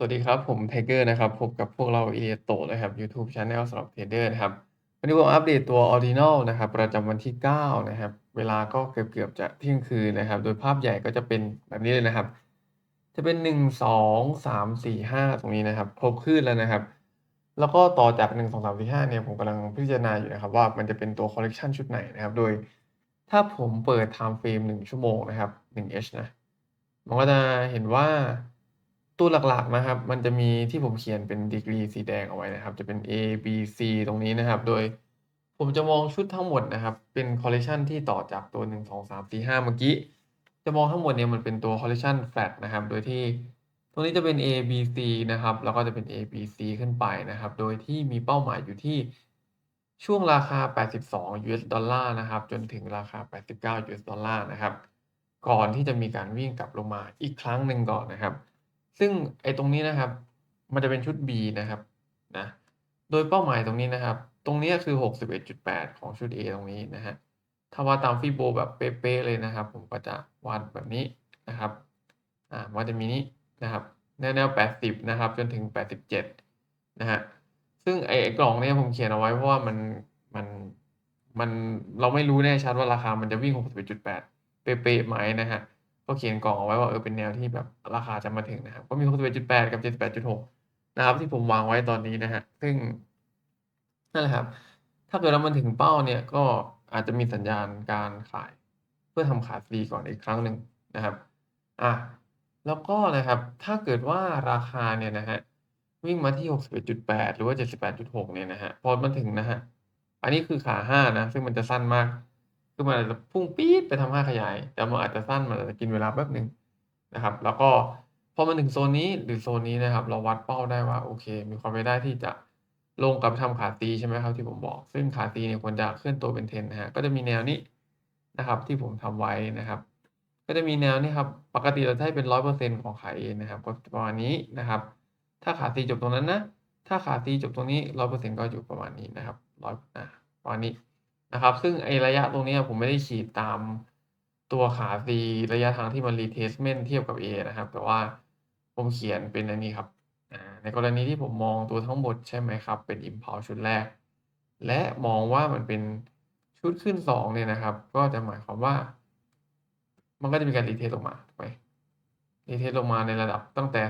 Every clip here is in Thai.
สวัสดีครับ ผมไทเกอร์นะครับ พบกับพวกเรา i ิ t o นะครับ YouTube Channel สำหรับเทรดเดอร์นะครับ วันนี้ผมอัปเดตตัว Ordinal นะครับ ประจำวันที่ 9 นะครับ เวลาก็เกือบๆจะเที่ยงคืนนะครับ โดยภาพใหญ่ก็จะเป็นแบบนี้เลยนะครับ จะเป็น 1 2 3 4 5 ตรงนี้นะครับ ครบคลื่นแล้วนะครับ แล้วก็ต่อจาก 1 2 3 4 5 เนี่ย ผมกำลังพิจารณาอยู่นะครับ ว่ามันจะเป็นตัว collection ชุดไหนนะครับ โดยถ้าผมเปิด time frame 1 ชั่วโมงนะครับ 1h นะ มันก็จะเห็นว่า ตัวหลัก ๆ นะครับ มันจะมีที่ผมเขียนเป็นดีกรีสีแดงเอาไว้นะครับ จะเป็น A B C ตรงนี้นะครับ โดยผมจะมองชุดทั้งหมดนะครับ เป็น collection ที่ต่อจากตัว 1 2 3 4 5 เมื่อกี้ จะมองทั้งหมดเนี่ยมันเป็นตัว collection flat นะครับ โดยที่ตรงนี้จะเป็น A B C นะครับ แล้วก็จะเป็น A B C ขึ้นไปนะครับ โดยที่มีเป้าหมายอยู่ที่ช่วงราคา 82 US ดอลลาร์นะครับ จนถึงราคา 89 US ดอลลาร์นะครับ ก่อนที่จะมีการวิ่งกลับลงมาอีกครั้งหนึ่งก่อนนะครับ ซึ่งไอ้ตรงนี้นะครับ มันจะเป็นชุด B นะครับนะโดยเป้าหมายตรงนี้นะครับ ตรงนี้คือ 61.8 ของชุด A ตรงนี้นะฮะถ้าว่าตามฟีโบแบบเป๊ะๆเลยนะครับ ผมก็จะวาดแบบนี้นะครับอ่ามันจะมีนี้นะครับแนวแนว80 นะครับ จนถึง 87 นะฮะซึ่งไอ้กล่องเนี้ยผมเขียนเอาไว้เพราะว่ามันมันมันเราไม่รู้แน่ชัดว่าราคามันจะวิ่ง 61.8 เป๊ะๆไหมนะฮะ ก็เขียนกล่องเอาไว้ว่าเออเป็นแนวที่แบบราคาจะมาถึงนะครับ ก็มี 61.8 กับ 78.6 นะครับ ที่ผมวางไว้ตอนนี้นะฮะ ซึ่งนั่นแหละครับ ถ้าเกิดว่ามันถึงเป้าเนี่ยก็อาจจะมีสัญญาณการขาย เพื่อทำขาฟรีก่อนอีกครั้งหนึ่งนะครับ อะแล้วก็นะครับ ถ้าเกิดว่าราคาเนี่ยนะฮะวิ่งมาที่ 61.8 หรือว่า 78.6 เนี่ยนะฮะ พอมันถึงนะฮะ อันนี้คือขา 5 นะ ซึ่งมันจะสั้นมาก คือมันอาจจะพุ่งปี๊ดไปทำ5ขยาย แต่มันอาจจะสั้นมันอาจจะกินเวลาแป๊บหนึ่งนะครับ แล้วก็พอมาถึงโซนนี้หรือโซนนี้นะครับ เราวัดเป้าได้ว่าโอเค มีความเป็นได้ที่จะลงกลับทำขาตีใช่ไหมครับที่ผมบอก ซึ่งขาตีเนี่ยควรจะเคลื่อนตัวเป็นเทรนนะฮะก็จะมีแนวนี้นะครับที่ผมทำไว้นะครับ ก็จะมีแนวนี้ครับปกติเราให้เป็น100%ของขา A นะครับก็ประมาณนี้นะครับ ถ้าขาตีจบตรงนั้นนะถ้าขาตีจบตรงนี้100%ก็อยู่ประมาณนี้นะครับร้อยอะประมาณนี้ นะครับ ซึ่งไอระยะตรงนี้ผมไม่ได้ขีดตามตัวขา C ระยะทางที่มัน retracement เทียบกับ A นะครับ แต่ว่าผมเขียนเป็นอันนี้ครับในกรณีที่ผมมองตัวทั้งหมดใช่ไหมครับ เป็น impulse ชุดแรก และมองว่ามันเป็นชุดขึ้น2เนี่ยนะครับ ก็จะหมายความว่า มันก็จะมีการ retest ลงมาถูกไหม retest ลงมาในระดับตั้งแต่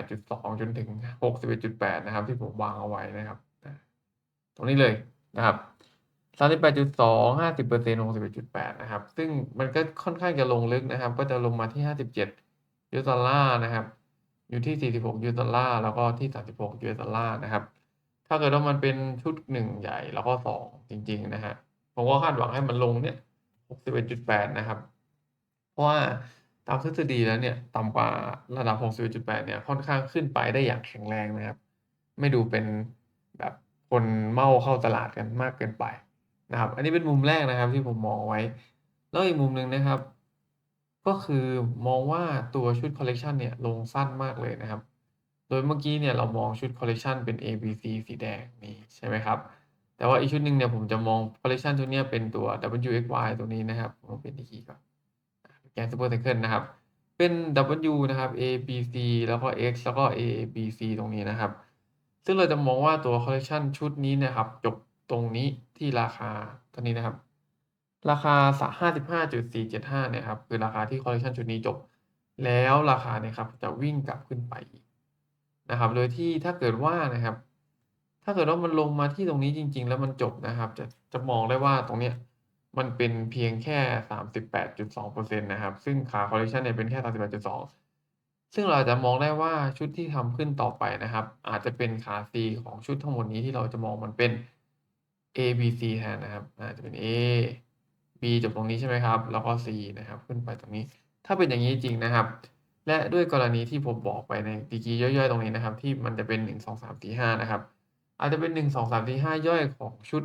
38.2 จนถึง 61.8 นะครับ ที่ผมวางเอาไว้นะครับ ตรงนี้เลยนะครับ 38.2 50% 61.8นะครับ ซึ่งมันก็ค่อนข้างจะลงลึกนะครับ ก็จะลงมาที่57ยูเอสดอลลาร์นะครับ อยู่ที่46ยูเอสดอลลาร์แล้วก็ที่36ยูเอสดอลลาร์นะครับ ถ้าเกิดว่ามันเป็นชุด1ใหญ่แล้วก็2จริง ๆ นะฮะ ผมก็คาดหวังให้มันลงเนี่ย61.8นะครับ เพราะว่าตามทฤษฎีแล้วเนี่ยต่ำกว่าระดับ 61.8 เนี่ยค่อนข้างขึ้นไปได้อย่างแข็งแรงนะครับ ไม่ดูเป็นแบบคนเมาเข้าตลาดกันมากเกินไป นะครับ อันนี้เป็นมุมแรกนะครับที่ผมมองไว้ แล้วอีกมุมหนึ่งนะครับ ก็คือมองว่าตัวชุดคอลเลกชันเนี่ยลงสั้นมากเลยนะครับ โดยเมื่อกี้เนี่ยเรามองชุดคอลเลกชันเป็น A B C สีแดงนี่ใช่ไหมครับ แต่ว่าอีกชุดหนึ่งเนี่ยผมจะมองคอลเลกชันชุดเนี้ยเป็นตัว W X Y ตัวนี้นะครับผมเป็นที่คีก่อนแกนซูเปอร์ไซเคิลนะครับ เป็น W นะครับ A B C แล้วก็ X แล้วก็ A B C ตรงนี้นะครับ ซึ่งเราจะมองว่าตัวคอลเลกชันชุดนี้นะครับจบ ตรงนี้ที่ราคาตัวนี้นะครับ ราคา55.475เนี่ยครับคือราคาที่คอลเลกชันชุดนี้จบ แล้วราคาเนี่ยครับจะวิ่งกลับขึ้นไปนะครับ โดยที่ถ้าเกิดว่านะครับ ถ้าเกิดว่ามันลงมาที่ตรงนี้จริง ๆ แล้วมันจบนะครับ จะจะมองได้ว่าตรงเนี้ยมันเป็นเพียงแค่ 38.2%นะครับ ซึ่งขาคอลเลกชันเนี่ยเป็นแค่ 38.2 ซึ่งเราจะมองได้ว่าชุดที่ทำขึ้นต่อไปนะครับ อาจจะเป็นขา C ของชุดทั้งหมดนี้ที่เราจะมองมันเป็น A B C แทนนะครับอาจจะเป็น A B จบตรงนี้ใช่ไหมครับ แล้วก็ C นะครับ ขึ้นไปตรงนี้ ถ้าเป็นอย่างนี้จริงนะครับ และด้วยกรณีที่ผมบอกไปในดีกรีย่อยๆ ตรงนี้นะครับ ที่มันจะเป็น 1 2 3 4 5 นะครับ อาจจะเป็น 1 2 3 4 5 ย่อยของชุด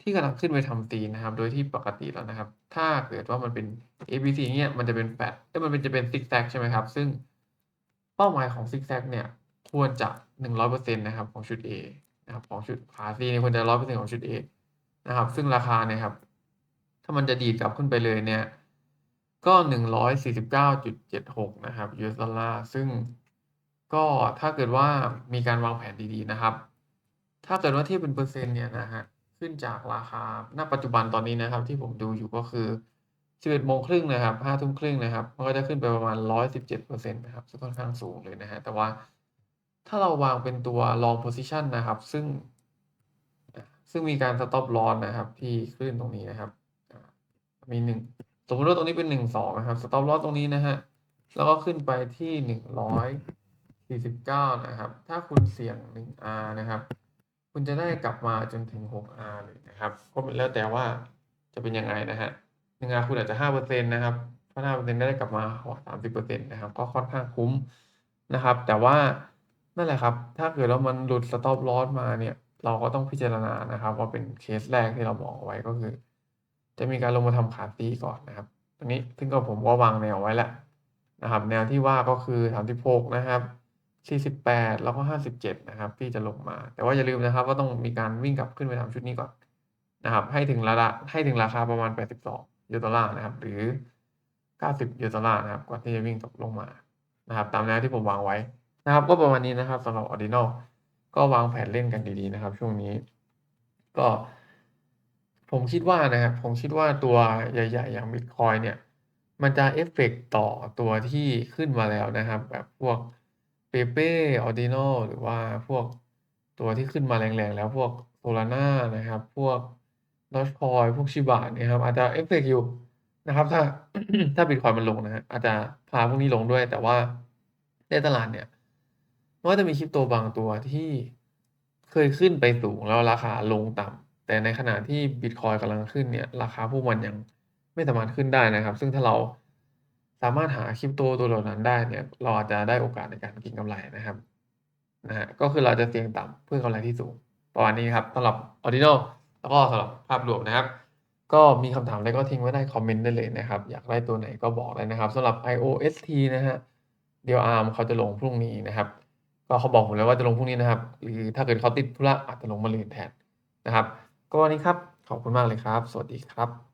ที่กำลังขึ้นไปทำตีนะครับ โดยที่ปกติแล้วนะครับ ถ้าเกิดว่ามันเป็น A B C เนี่ยมันจะเป็นแฟลตเอ้ยมันเป็นจะเป็นซิกแซกใช่ไหมครับ ซึ่งเป้าหมายของซิกแซกเนี่ย ควรจะ 100%นะครับ ของชุด A นะครับของชุดขา C เนี่ยควรจะ100%ของชุด A นะครับ ซึ่งราคาเนี่ยครับ ถ้ามันจะดีดกลับขึ้นไปเลยเนี่ย ก็149.76นะครับ US ดอลลาร์ซึ่งก็ถ้าเกิดว่ามีการวางแผนดีๆนะครับ ถ้าเกิดว่าเทียบเป็นเปอร์เซ็นต์เนี่ยนะครับขึ้นจากราคาณปัจจุบันตอนนี้นะครับ ที่ผมดูอยู่ก็คือ11:30นะครับ17:30นะครับ มันก็จะขึ้นไปประมาณ117%นะครับซึ่งค่อนข้างสูงเลยนะครับแต่ว่า ถ้าเราวางเป็นตัว long position นะครับ ซึ่ง ซึ่งมีการ stop loss นะครับ ที่ขึ้นตรงนี้นะครับอ่ามี 1 สมมติว่าตรงนี้เป็น 12 นะครับ stop loss ตรงนี้นะครับแล้วก็ขึ้นไปที่ 149 นะครับ ถ้าคุณเสี่ยง 1R นะครับ คุณจะได้กลับมาจนถึง 6R เลยนะครับก็แล้วแต่ว่าจะเป็นยังไงนะครับ 1R คุณอาจจะ 5%นะครับถ้า5%ได้กลับมา 30%นะครับ ก็ค่อนข้างคุ้มนะครับ แต่ว่า นั่นแหละครับ ถ้าเกิดว่ามันหลุด stop loss มาเนี่ย เราก็ต้องพิจารณานะครับ ว่าเป็นเคสแรกที่เรามองเอาไว้ก็คือ จะมีการลงมาทำขาตีก่อนนะครับตรงนี้ซึ่งก็ผมก็วางแนวไว้แล้วนะครับ แนวที่ว่าก็คือ36นะครับ48 แล้วก็ 57 นะครับ ที่จะลงมา แต่ว่าอย่าลืมนะครับ ว่าต้องมีการวิ่งกลับขึ้นไปทำชุดนี้ก่อนนะครับ ให้ถึงระดะให้ถึงราคาประมาณ 82 US ดอลลาร์นะครับ หรือ 90 US ดอลลาร์นะครับ ก่อนที่จะวิ่งตกลงมานะครับ ตามแนวที่ผมวางไว้ นะครับ ก็ประมาณนี้นะครับสำหรับ Ordinal ก็วางแผนเล่นกันดีๆนะครับ ช่วงนี้ ก็ ผมคิดว่านะครับ ผมคิดว่าตัวใหญ่ ๆ อย่างบิตคอยเนี่ย มันจะเอฟเฟกต์ต่อตัวที่ขึ้นมาแล้วนะครับ แบบพวก Pepe Ordinal หรือว่าพวกตัวที่ขึ้นมาแรงๆ แล้วพวก Solana นะครับ พวก Dogecoin พวก Shiba เนี่ยครับอาจจะเอฟเฟกต์อยู่นะครับ ถ้าถ้าบิตคอยมันลงนะครับอาจจะพาพวกนี้ลงด้วย แต่ว่าในตลาดเนี่ย มันก็จะมีคริปโตบางตัวที่เคยขึ้นไปสูงแล้วราคาลงต่ำแต่ในขณะที่บิตคอยกำลังขึ้นเนี่ยราคาพวกมันยังไม่สามารถขึ้นได้นะครับ ซึ่งถ้าเราสามารถหาคริปโตตัวเหล่านั้นได้เนี่ยเราอาจจะได้โอกาสในการก็งกำไรนะครับนะครับก็คือเราจะเสี่ยงต่ำเพื่อกำไรที่สูงประมาณนี้ครับสำหรับ Ordinal แล้วก็สำหรับภาพรวมนะครับ ก็มีคำถามอะไรก็ทิ้งไว้ใต้คอมเมนต์ได้เลยนะครับ อยากได้ตัวไหนก็บอกได้นะครับสำหรับ IOST นะครับเดี๋ยว ARM เขาจะลงพรุ่งนี้นะครับ ก็เขาบอกผมแล้วว่าจะลงพรุ่งนี้นะครับ หรือถ้าเกิดเขาติดธุระอาจจะลงมะรืนแทนนะครับ ก็วันนี้ครับ ขอบคุณมากเลยครับ สวัสดีครับ